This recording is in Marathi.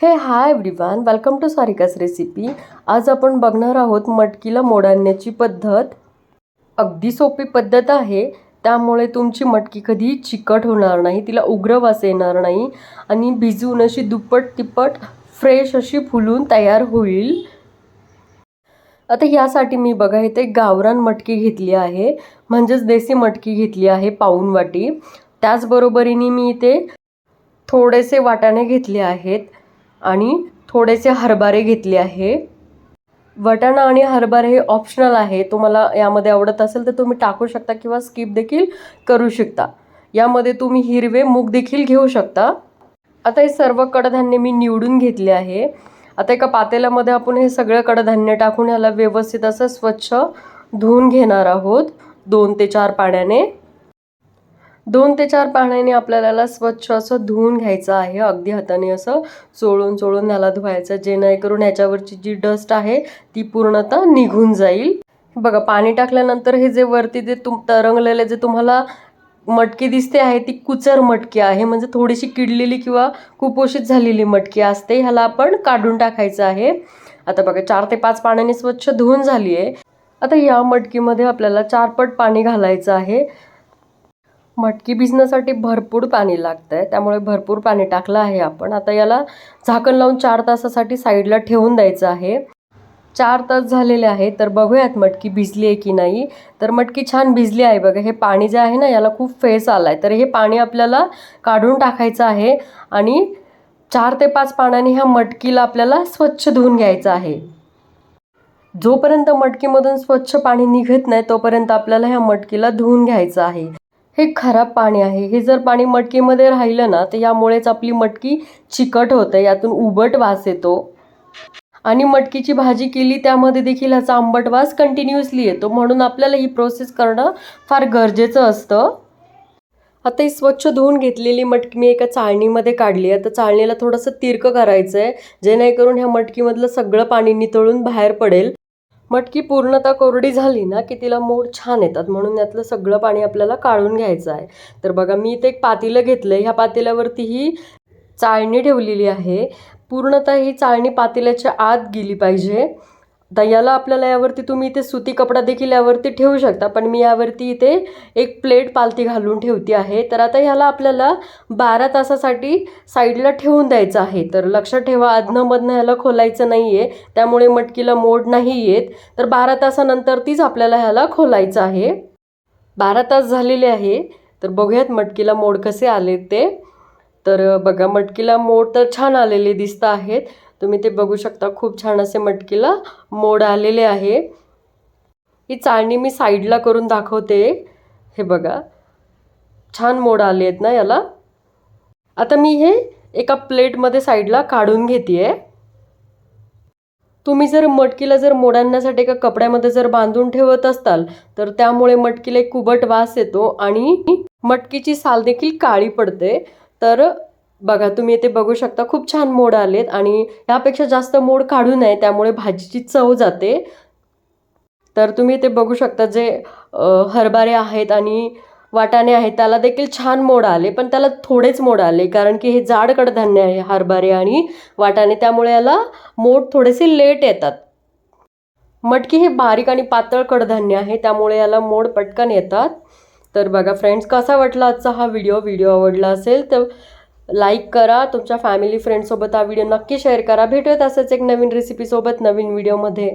Hey hi everyone welcome to Sarika's recipe आज आपण बघणार आहोत मटकीला मोडणण्याची पद्धत. अगदी सोपी पद्धत आहे. त्यामुळे तुमची मटकी कधी चिकट होणार नाही तिला उग्र वास येणार नाही आणि भिजवून अशी दुप्पट तिप्पट फ्रेश अशी फुलून तयार होईल. आता यासाठी मी बघा इथे गावरान मटकी घेतली आहे. म्हणजेच देसी मटकी घेतली आहे पाऊन वाटी. त्याचबरोबरीने मी इथे थोडेसे वाटाणे घेतले आहेत. आणि थोडेसे हरभरे घेतले आहे. वटाणा आणि हरभरे हे ऑप्शनल आहे. तुम्हाला यामध्ये आवडत असेल तर तुम्ही टाकू शकता किंवा स्किप देखील करू शकता. यामध्ये तुम्ही हिरवे मूग देखील घेऊ शकता. आता हे सर्व कडधान्य मी निवडून घेतले आहे. आता एका पातेल्यामध्ये आपण हे सगळं कडधान्य टाकून ह्याला व्यवस्थित असं स्वच्छ धुवून घेणार आहोत. दोन ते चार पाण्याने. दोन ते चार पाण्याने आपल्याला स्वच्छ असं धुवून घ्यायचं आहे. अगदी हाताने असं चोळून चोळून याला धुवायचं जेणेकरून ह्याच्यावरची जी डस्ट आहे ती पूर्णतः निघून जाईल. बघा पाणी टाकल्यानंतर हे जे वरती जे तुम तरंगलेले जे तुम्हाला मटकी दिसते आहे ती कुचर मटकी आहे. म्हणजे थोडीशी किडलेली किंवा कुपोषित झालेली मटकी असते ह्याला आपण काढून टाकायचं आहे. आता बघा चार ते पाच पाण्याने स्वच्छ धुवून झाली आहे आता या मटकीमध्ये आपल्याला चारपट पाणी घालायचं आहे. मटकी भिजण्यासाठी भरपूर पाणी लागतं आहे त्यामुळे भरपूर पाणी टाकलं आहे आपण. आता याला झाकण लावून चार तासासाठी साईडला ठेवून द्यायचं आहे. चार तास झालेले आहे तर बघूयात मटकी भिजली आहे की नाही. तर मटकी छान भिजली आहे बघा हे पाणी जे आहे ना याला खूप फेस आला आहे तर हे पाणी आपल्याला काढून टाकायचं आहे आणि चार ते पाच पाण्याने ह्या मटकीला आपल्याला स्वच्छ धुवून घ्यायचं आहे. जोपर्यंत मटकीमधून स्वच्छ पाणी निघत नाही तोपर्यंत आपल्याला ह्या मटकीला धुवून घ्यायचं आहे. हे खराब पाणी आहे. हे जर पाणी मटकीमध्ये राहिलं ना तर यामुळेच आपली मटकी चिकट होते यातून उबट वास येतो. आणि मटकीची भाजी केली त्यामध्ये देखील ह्याचा आंबट वास कंटिन्युअसली येतो. म्हणून आपल्याला ही प्रोसेस करणं फार गरजेचं असतं. आता ही स्वच्छ धुवून घेतलेली मटकी मी एका चाळणीमध्ये काढली आहे. तर चाळणीला थोडंसं तिरकं करायचं आहे जेणेकरून ह्या मटकीमधलं सगळं पाणी नितळून बाहेर पडेल. मटकी पूर्णतः कोरडी झाली ना की तिला मोड छान येतात. म्हणून यातलं सगळं पाणी आपल्याला काढून घ्यायचं आहे. तर बघा मी इथे एक पातेलं घेतलं ह्या पातेल्यावरती ही चाळणी ठेवलेली आहे. पूर्णतः ही चाळणी पातेल्याच्या आत गेली पाहिजे. तर याला आपल्याला यावरती तुम्ही इथे सुती कपडा देखील यावरती ठेवू शकता पण मी यावरती इथे एक प्लेट पालती घालून ठेवती आहे. तर आता ह्याला आपल्याला बारा तासासाठी साईडला ठेवून द्यायचं आहे. तर लक्षात ठेवा अधनंमधनं ह्याला खोलायचं नाही आहे त्यामुळे मटकीला मोड नाही येत. तर बारा तासानंतर तीच आपल्याला ह्याला खोलायचं आहे. बारा तास झालेले आहे. तर बघूयात मटकीला मोड कसे आले ते. तर बघा मटकीला मोड तर छान आलेले दिसत आहेत. तुम्ही ते बघू शकता. खूप छान असे मटकीला मोड आलेले आहे. ही चाळणी मी साईडला करून दाखवते. हे बघा. छान मोड आले आहेत ना याला. आता मी हे एका प्लेटमध्ये साईडला काढून घेते आहे तुम्ही जर मटकीला जर मोड आणण्यासाठी एका कपड्यामध्ये जर बांधून ठेवत असताल तर त्यामुळे मटकीला एक कुबट वास येतो आणि मटकीची साल देखील काळी पडते. तर बघा तुम्ही इथे बघू शकता खूप छान मोड आलेत आणि ह्यापेक्षा जास्त मोड काढू नये त्यामुळे भाजीची चव जाते. तर तुम्ही इथे बघू शकता जे हरभरे आहेत आणि वाटाणे आहेत त्याला देखील छान मोड आले पण त्याला थोडेच मोड आले कारण की हे जाड कडधान्य आहे हरभरे आणि वाटाणे त्यामुळे याला मोड थोडेसे लेट येतात. मटकी हे बारीक आणि पातळ कडधान्य आहे त्यामुळे याला मोड पटकन येतात. तर बघा फ्रेंड्स कसा वाटला आजचा हा व्हिडिओ? व्हिडिओ आवडला असेल तर लाईक करा तुमच्या फॅमिली फ्रेंडसोबत हा व्हिडिओ नक्की शेअर करा. भेटूयात असंच एक नवीन रेसिपीसोबत नवीन व्हिडिओमध्ये